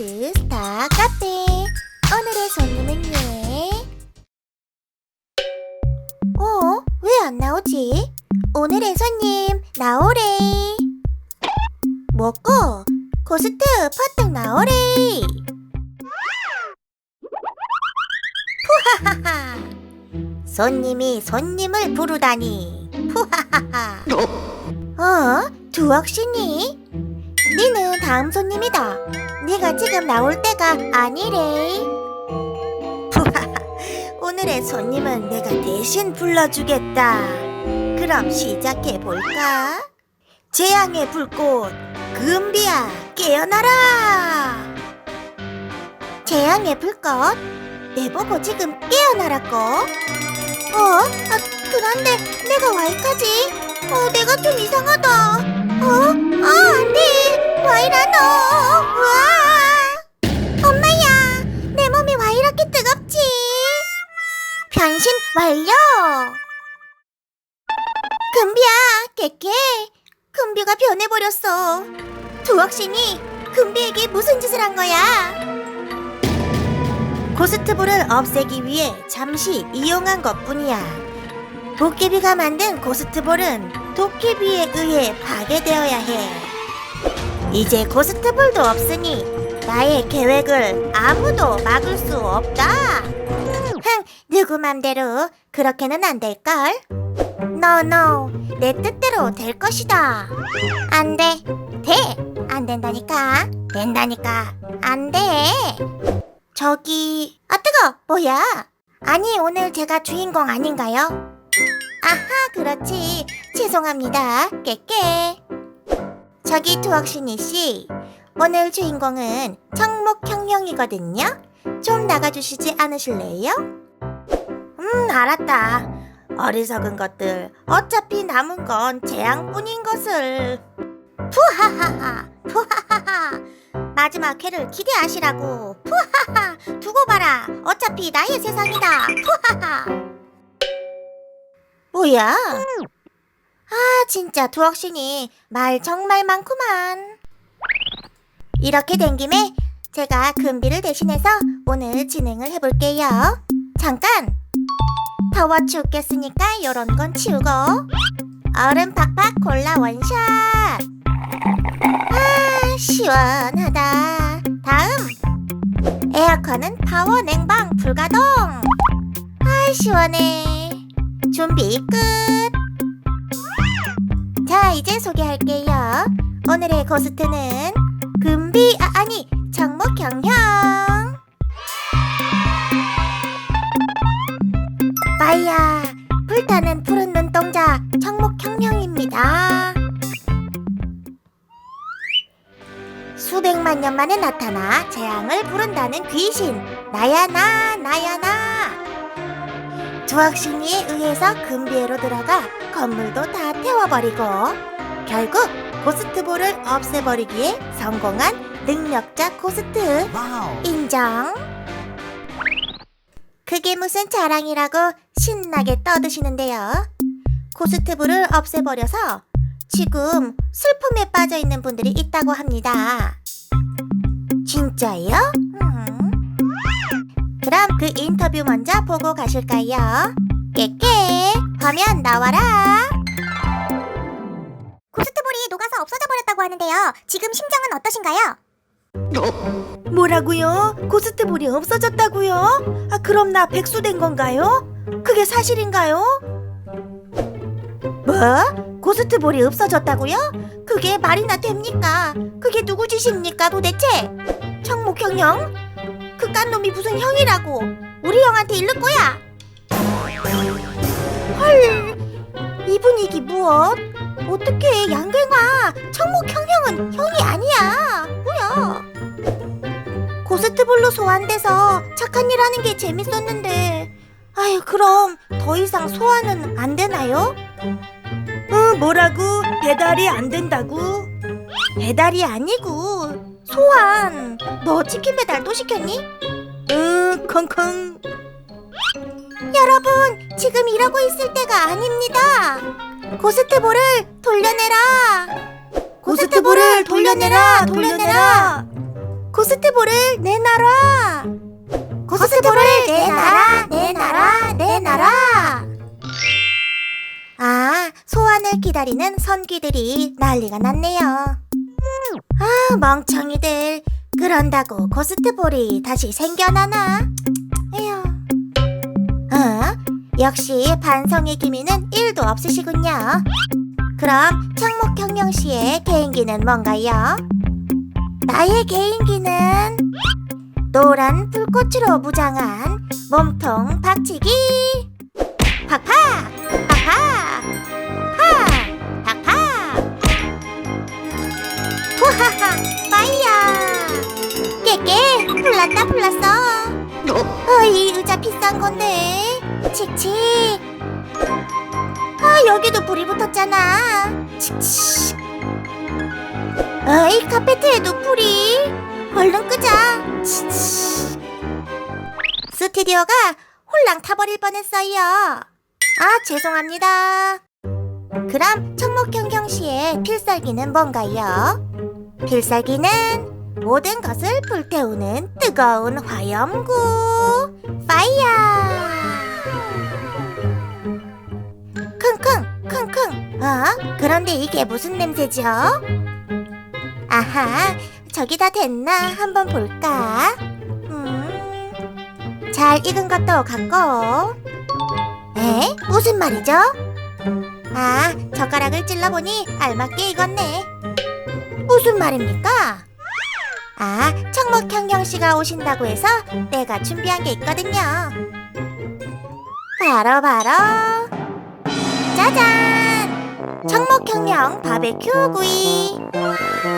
스마트 스타 카페 오늘의 손님은 예 어? 왜 안 나오지? 오늘의 손님 나오래 뭐고? 고스트 퍼뜩 나오래 푸하하하 손님이 손님을 부르다니 푸하하하 어? 두억신이? 니는 다음 손님이다. 네가 지금 나올 때가 아니래. 오늘의 손님은 내가 대신 불러주겠다. 그럼 시작해 볼까? 재앙의 불꽃, 금비야 깨어나라. 재앙의 불꽃, 내보고 지금 깨어나라고? 어? 아, 그런데 내가 와이까지? 어, 내가 좀 이상하다. 어? 아, 안 돼! 와이라 너! 와! 엄마야! 내 몸이 와 이렇게 뜨겁지? 변신 완료! 금비야, 깨깨! 금비가 변해버렸어. 두억신이 금비에게 무슨 짓을 한 거야? 고스트볼을 없애기 위해 잠시 이용한 것 뿐이야. 도깨비가 만든 고스트볼은 도깨비에 의해 파괴되어야 해. 이제 고스트볼도 없으니 나의 계획을 아무도 막을 수 없다. 흥, 누구 맘대로 그렇게는 안 될걸? No, no, 내 뜻대로 될 것이다. 안 돼, 돼, 안 된다니까, 된다니까, 안 돼. 저기, 아 뜨거, 뭐야? 아니 오늘 제가 주인공 아닌가요? 아하, 그렇지. 죄송합니다. 깨깨. 저기 투억신이 씨, 오늘 주인공은 청목형형이거든요. 좀 나가주시지 않으실래요? 음, 알았다. 어리석은 것들, 어차피 남은 건 재앙뿐인 것을. 푸하하하, 푸하하하. 마지막 회를 기대하시라고. 푸하하, 두고 봐라. 어차피 나의 세상이다. 푸하하. 뭐야? 아, 진짜 두억신이 말 정말 많구만. 이렇게 된 김에 제가 금비를 대신해서 오늘 진행을 해볼게요. 잠깐! 더워 죽겠으니까 요런 건 치우고 얼음 팍팍 콜라 원샷! 아, 시원하다. 다음! 에어컨은 파워 냉방 불가동! 아, 시원해. 준비 끝! 자, 이제 소개할게요. 오늘의 고스트는 금비, 아, 아니, 정목 경형. 빠이야, 불타는 푸른 눈동자, 정목 경형입니다. 수백만 년 만에 나타나 재앙을 부른다는 귀신, 나야 나, 나야 나. 조학신이에 의해서 금비에로 들어가 건물도 다 태워버리고 결국 고스트볼을 없애버리기에 성공한 능력자 고스트. 인정. 그게 무슨 자랑이라고 신나게 떠드시는데요? 고스트볼을 없애버려서 지금 슬픔에 빠져있는 분들이 있다고 합니다. 진짜요? 음. 그럼 그 인터뷰 먼저 보고 가실까요? 깨깨 화면 나와라 고스트볼이 녹아서 없어져 버렸다고 하는데요 지금 심정은 어떠신가요? 뭐라고요? 고스트볼이 없어졌다고요? 아, 그럼 나 백수 된 건가요? 그게 사실인가요? 뭐? 고스트볼이 없어졌다고요? 그게 말이나 됩니까? 그게 누구 짓입니까 도대체? 청목형형? 그깟 놈이 무슨 형이라고 우리 형한테 일를 거야 헐, 이 분위기 무엇? 어떻게 양갱아 청목 형형은 형이 아니야 뭐야 고스트볼로 소환돼서 착한 일 하는 게 재밌었는데 아유 그럼 더 이상 소환은 안 되나요? 어, 뭐라고? 배달이 안 된다고? 배달이 아니고 소환 너 치킨 배달 또 시켰니? 응, 컹컹. 여러분 지금 이러고 있을 때가 아닙니다 고스트볼을 돌려내라 고스트볼을 돌려내라, 돌려내라. 고스트볼을 내놔라. 고스트볼을 내놔라, 내놔라, 내놔라. 아, 소환을 기다리는 선귀들이 난리가 났네요. 아, 멍청이들. 그런다고 고스트볼이 다시 생겨나나? 에휴. 어? 역시 반성의 기미는 1도 없으시군요. 그럼 청목경영 씨의 개인기는 뭔가요? 나의 개인기는 노란 불꽃으로 무장한 몸통 박치기 팍팍 불났다 불났어 어, 이 의자 비싼 건데 칙칙 아 여기도 불이 붙었잖아 칙칙 어이 카페트에도 불이 얼른 끄자 치치. 스튜디오가 홀랑 타버릴 뻔했어요. 아, 죄송합니다. 그럼 청목경경 씨의 필살기는 뭔가요? 필살기는 모든 것을 불태우는 뜨거운 화염구 파이어. 킁킁 킁킁. 어? 그런데 이게 무슨 냄새죠? 아하, 저기 다 됐나? 한번 볼까? 음, 잘 익은 것도 같고. 에? 무슨 말이죠? 아, 젓가락을 찔러보니 알맞게 익었네. 무슨 말입니까? 아, 청목 형경 씨가 오신다고 해서 내가 준비한 게 있거든요. 바로 바로 짜잔! 청목형명 바베큐 구이.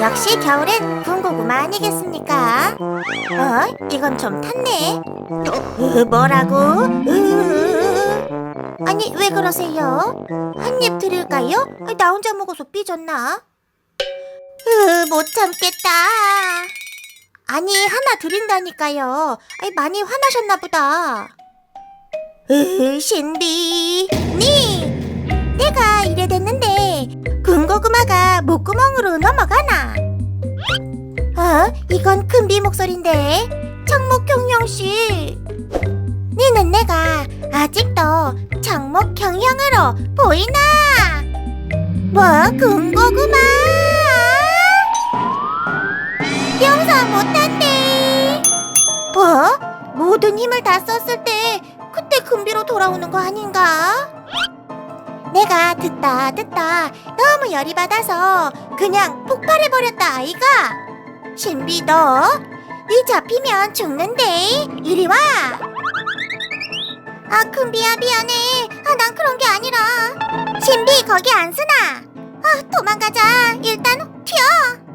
역시 겨울엔 군고구마 아니겠습니까? 어? 이건 좀 탔네. 으, 뭐라고? 으, 아니 왜 그러세요? 한 입 드릴까요? 나 혼자 먹어서 삐졌나? 으, 못 참겠다. 아니 하나 드린다니까요. 아니 많이 화나셨나 보다. 으, 신비, 니, 내가 이래 됐는데 군고구마가 목구멍으로 넘어가나? 어? 이건 큰비 목소린데 청목경영 씨. 니는 내가 아직도 청목경영으로 보이나? 뭐 군고구마? 용서 못한대. 뭐? 모든 힘을 다 썼을 때 그때 금비로 돌아오는 거 아닌가? 내가 듣다 듣다 너무 열이 받아서 그냥 폭발해버렸다 아이가 신비 너네 잡히면 죽는데 이리 와 아, 큰비야 미안해. 아, 난 그런 게 아니라. 신비 거기 안 쓰나? 아, 도망가자. 일단 튀어.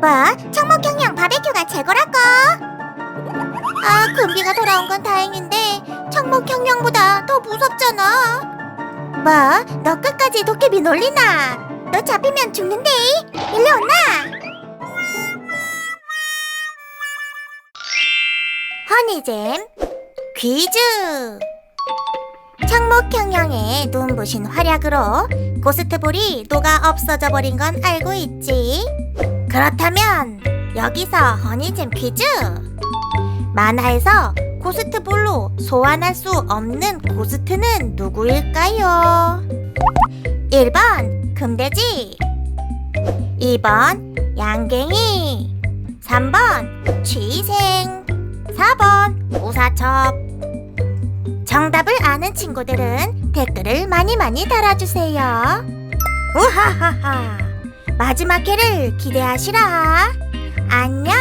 뭐? 청목 경영 바베큐가 최고라고? 아, 금비가 돌아온 건 다행인데 청목 경영보다 더 무섭잖아. 뭐? 너 끝까지 도깨비 놀리나? 너 잡히면 죽는데. 일리 온나? 허니잼 퀴즈 청목경영의 눈부신 활약으로 고스트볼이 녹아 없어져 버린 건 알고 있지 그렇다면 여기서 허니잼 퀴즈! 만화에서 고스트볼로 소환할 수 없는 고스트는 누구일까요? 1번 금돼지 2번 양갱이 3번 취생 4번 우사첩. 정답을 아는 친구들은 댓글을 많이 많이 달아주세요. 우하하하 마지막 회를 기대하시라. 안녕